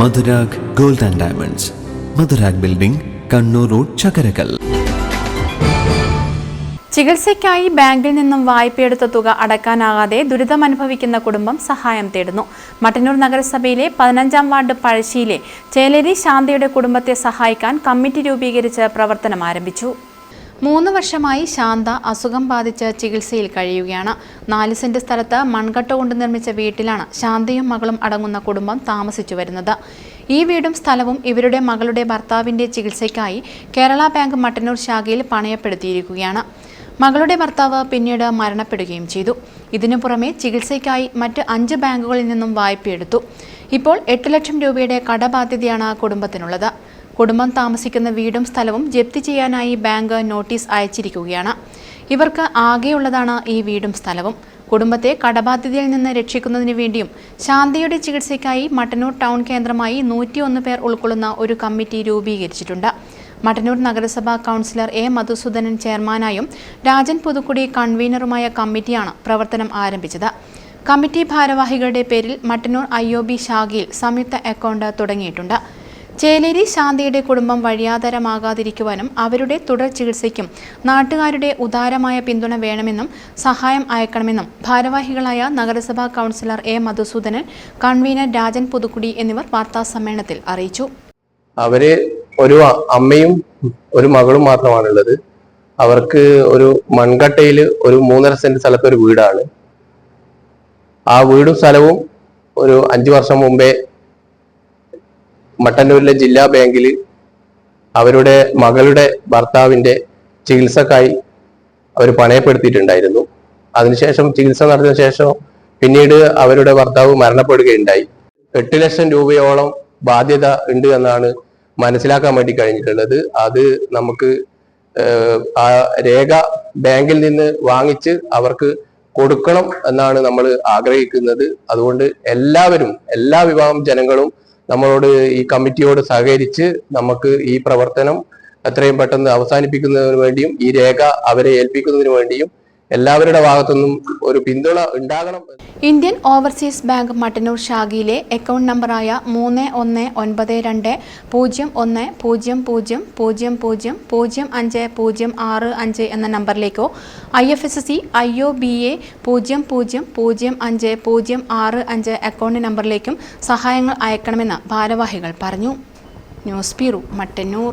Madhurag gold and diamonds. Madhurag building Kannur road Chakkarakkal. ചികിത്സയ്ക്കായി ബാങ്കിൽ നിന്നും വായ്പയെടുത്ത തുക അടക്കാനാകാതെ ദുരിതമനുഭവിക്കുന്ന കുടുംബം സഹായം തേടുന്നു. മട്ടന്നൂർ നഗരസഭയിലെ പതിനഞ്ചാം വാർഡ് പഴശ്ശിയിലെ ചേലേരി ശാന്തിയുടെ കുടുംബത്തെ സഹായിക്കാൻ കമ്മിറ്റി രൂപീകരിച്ച് പ്രവർത്തനം ആരംഭിച്ചു. മൂന്ന് വർഷമായി ശാന്ത അസുഖം ബാധിച്ച് ചികിത്സയിൽ കഴിയുകയാണ്. നാല് സെന്റ് സ്ഥലത്ത് മൺകട്ട കൊണ്ട് നിർമ്മിച്ച വീട്ടിലാണ് ശാന്തയും മകളും അടങ്ങുന്ന കുടുംബം താമസിച്ചു വരുന്നത്. ഈ വീടും സ്ഥലവും ഇവരുടെ മകളുടെ ഭർത്താവിന്റെ ചികിത്സയ്ക്കായി കേരള ബാങ്ക് മട്ടന്നൂർ ശാഖയിൽ പണയപ്പെടുത്തിയിരിക്കുകയാണ്. മകളുടെ ഭർത്താവ് പിന്നീട് മരണപ്പെടുകയും ചെയ്തു. ഇതിനു പുറമെ ചികിത്സയ്ക്കായി മറ്റ് അഞ്ച് ബാങ്കുകളിൽ നിന്നും വായ്പയെടുത്തു. ഇപ്പോൾ എട്ട് ലക്ഷം രൂപയുടെ കടബാധ്യതയാണ് കുടുംബത്തിനുള്ളത്. കുടുംബം താമസിക്കുന്ന വീടും സ്ഥലവും ജപ്തി ചെയ്യാനായി ബാങ്ക് നോട്ടീസ് അയച്ചിരിക്കുകയാണ്. ഇവർക്ക് ആകെയുള്ളതാണ് ഈ വീടും സ്ഥലവും. കുടുംബത്തെ കടബാധ്യതയിൽ നിന്ന് രക്ഷിക്കുന്നതിന് വേണ്ടിയും ശാന്തിയുടെ ചികിത്സയ്ക്കായി മട്ടന്നൂർ ടൗൺ കേന്ദ്രമായി നൂറ്റിയൊന്ന് പേർ ഉൾക്കൊള്ളുന്ന ഒരു കമ്മിറ്റി രൂപീകരിച്ചിട്ടുണ്ട്. മട്ടന്നൂർ നഗരസഭാ കൗൺസിലർ എ മധുസൂദനൻ ചെയർമാനായും രാജൻ പുതുക്കുടി കൺവീനറുമായ കമ്മിറ്റിയാണ് പ്രവർത്തനം ആരംഭിച്ചത്. കമ്മിറ്റി ഭാരവാഹികളുടെ പേരിൽ മട്ടന്നൂർ ഐ ഒ ബി ശാഖയിൽ സംയുക്ത അക്കൗണ്ട് തുടങ്ങിയിട്ടുണ്ട്. ചേലേരി ശാന്തിയുടെ കുടുംബം വഴിയാതരമാകാതിരിക്കുവാനും അവരുടെ തുടർ ചികിത്സയ്ക്കും നാട്ടുകാരുടെ ഉദാരമായ പിന്തുണ വേണമെന്നും സഹായം അയക്കണമെന്നും ഭാരവാഹികളായ നഗരസഭാ councillor A Madhusoodanan convener Rajan Puthukkudi എന്നിവർ വാർത്താ സമ്മേളനത്തിൽ അറിയിച്ചു. അവർ ഒരു അമ്മയും ഒരു മകളും മാത്രമാണുള്ളത്. അവർക്ക് ഒരു മൺകട്ടയിൽ ഒരു മൂന്നര സെന്റ് സ്ഥലത്ത് ഒരു വീടാണ്. ആ വീടും സ്ഥലവും ഒരു അഞ്ചു വർഷം മുമ്പേ മട്ടന്നൂരിലെ ജില്ലാ ബാങ്കിൽ അവരുടെ മകളുടെ ഭർത്താവിന്റെ ചികിത്സക്കായി അവർ പണയപ്പെടുത്തിയിട്ടുണ്ടായിരുന്നു. അതിനുശേഷം ചികിത്സ നടന്ന ശേഷം പിന്നീട് അവരുടെ ഭർത്താവ് മരണപ്പെടുകയുണ്ടായി. എട്ട് ലക്ഷം രൂപയോളം ബാധ്യത ഉണ്ട് എന്നാണ് മനസ്സിലാക്കാൻ വേണ്ടി കഴിഞ്ഞിട്ടുള്ളത്. അത് നമുക്ക് ആ രേഖ ബാങ്കിൽ നിന്ന് വാങ്ങിച്ച് അവർക്ക് കൊടുക്കണം എന്നാണ് നമ്മൾ ആഗ്രഹിക്കുന്നത്. അതുകൊണ്ട് എല്ലാവരും എല്ലാ വിഭാഗം ജനങ്ങളും നമ്മളോട് ഈ കമ്മിറ്റിയോട് സഹകരിച്ച് നമുക്ക് ഈ പ്രവർത്തനം എത്രയും പെട്ടെന്ന് അവസാനിപ്പിക്കുന്നതിന് വേണ്ടിയും ഈ രേഖ അവരെ ഏൽപ്പിക്കുന്നതിന് വേണ്ടിയും എല്ലാവരുടെ ഭാഗത്തുനിന്നും ഒരു പിന്തുണ ഉണ്ടാകണം ഇന്ത്യൻ ഓവർസീസ് ബാങ്ക് മട്ടന്നൂർ ശാഖയിലെ അക്കൗണ്ട് നമ്പറായ മൂന്ന് ഒന്ന് ഒൻപത് രണ്ട് പൂജ്യം ഒന്ന് പൂജ്യം പൂജ്യം പൂജ്യം പൂജ്യം പൂജ്യം അഞ്ച് പൂജ്യം ആറ് അഞ്ച് എന്ന നമ്പറിലേക്കോ I F S C I O B A പൂജ്യം പൂജ്യം പൂജ്യം അഞ്ച് പൂജ്യം ആറ് അഞ്ച് അക്കൗണ്ട് നമ്പറിലേക്കും സഹായങ്ങൾ അയക്കണമെന്ന് ഭാരവാഹികൾ പറഞ്ഞു. News bureau Mattannur.